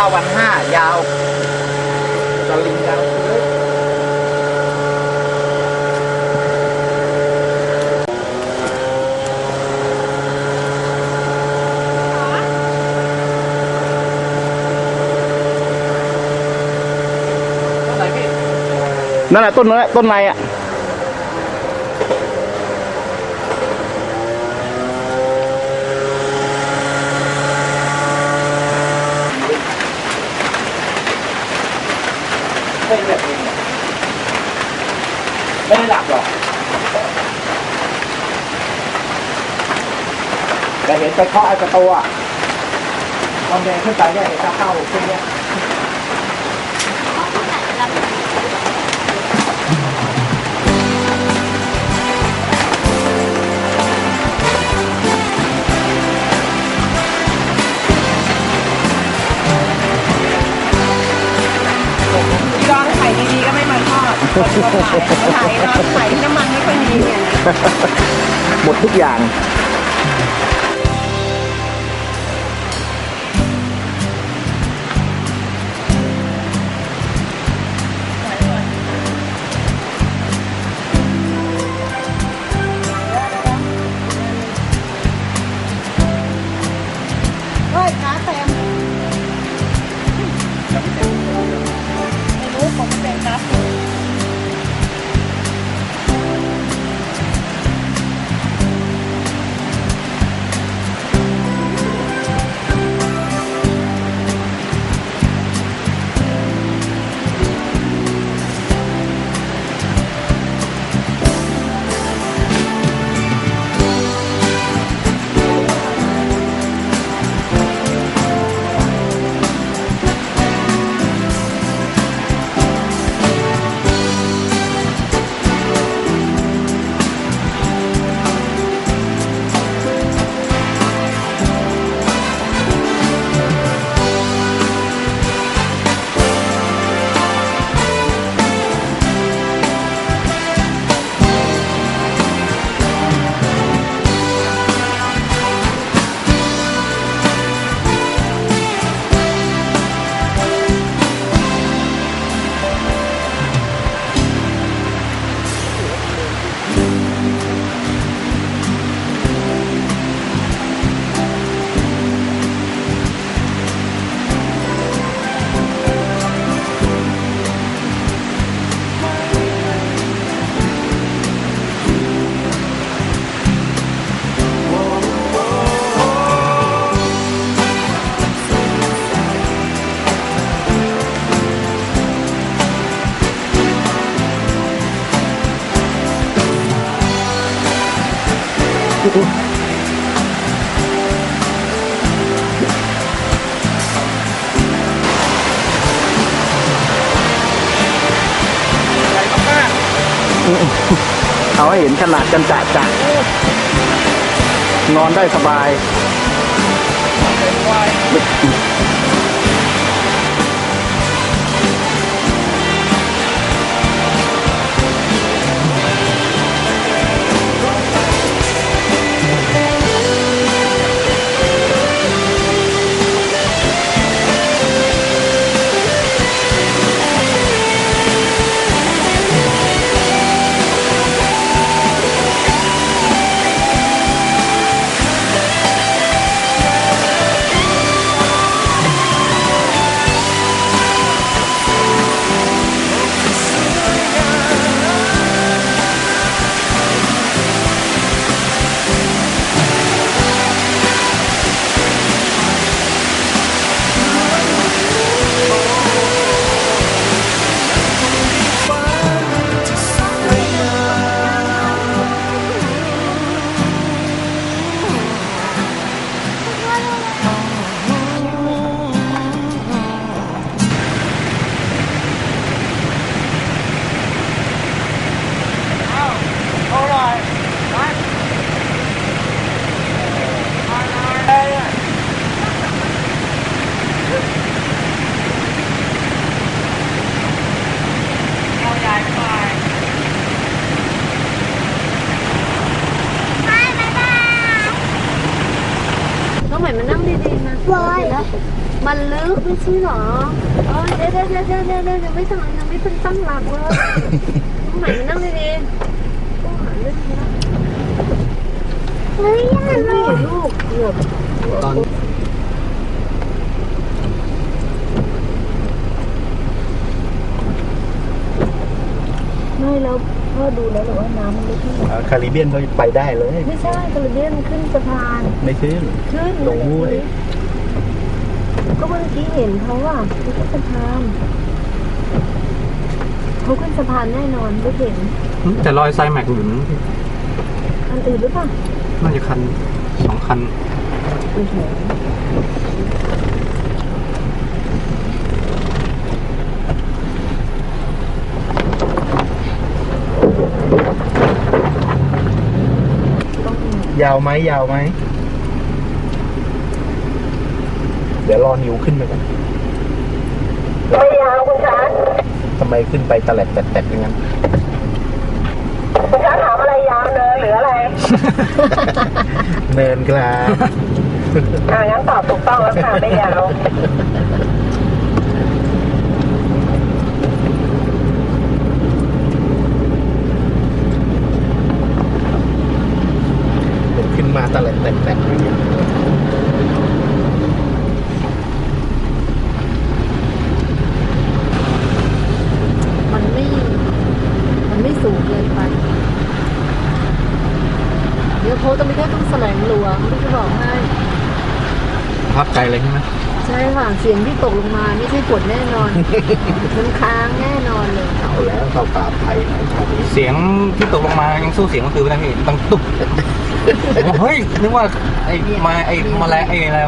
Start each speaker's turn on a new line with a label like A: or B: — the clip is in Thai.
A: ก้าวันห้ายาวตะลิงยาวนั่นแหละ
B: ต้นนั้นต้นไม้อะ แต่เห็นไปเคาะไอ้ประตูอะตอนเดินขึ้นไปเนี่ยเห็นจะเข้าขึ้นเนี่ย
C: ตอนขายดีๆก็ไม่มาทอดขายตอนขายน้ำมันไม่ค่อยมีเนี่ย
A: หมดทุกอย่าง
C: เอา
A: ให้เห็นขนาดกันจ่าจ่นอนได้สบาย
D: ใหม่มานั่งดีๆนะแล้วมันลึกไม่ใช่หรอเออเดี๋ยวเดี๋ยวเดี๋ยวเดี๋ยวเดี๋ยวเดี๋ยวยังไม่ตั้งยังไม่เป็นตั้งหลักเลยน้องใหม่มานั่งดีๆต้องหาเรื่องนี้นะ
C: เฮ้ยยังไง
D: นี่ลูกเกือบ
B: ตอน
D: พ่อ ดูแล้วหรือว่าน้ำมันไม่ขึ้น
B: อ่าคาริเบียนเขาไปได้เลย
D: ไม่ใช่กระเดียนขึ้นสะพาน
B: ไม่ขึ้น
D: ขึ้น
B: ลงห้วย
D: ก็เมื่อกี้เห็นเขาอะเขาขึ้นสะพานเขาขึ้นสะพานแน่นอนไม่เห็น
E: แต่รอยไซแม็กหลุน
D: อันอื่นหรือเปล่า
E: น่าจะคันสองคัน
D: โอ้โห
B: ยาวไหมยาวไหม เดี๋ยวรอนิวขึ้นไปก่อน
F: ไม่ยาวคุณช้าง
B: ทำไมขึ้นไปตะแลดแตะๆอย่างนั้น
F: คุณช้างถามอะไรยาวเนินหรืออะไร
B: เนินกลาง
F: อ่างั้นตอบถูกต้องแล้วค่ะไม่ยาว
B: ขึ้นมาตะแลดแตะๆอย่างนี้
D: มันไม่ มันไม่สูงเกินไป เดี๋ยวเขาจะไม่ได้ต้องแสลงหลวงที่จะบอกให้
E: พักไกลเลยใช่ไหม
D: ใช่ค่ะเสียงที่ตกลงมาไม่ใช่ฝนแน่นอน มันค้างแน่นอนเลย
B: เอาแล้วเข้าป่าไผ่ไหนชาติ
E: เสียงที่ตกลงมายังสู้เสียงเมื่อคืนไม่ได้พี่ต้องตุ๊บผมว่าเฮ้ยนึกว่าไอ้มาไอ้แมาแลไอ้อะไร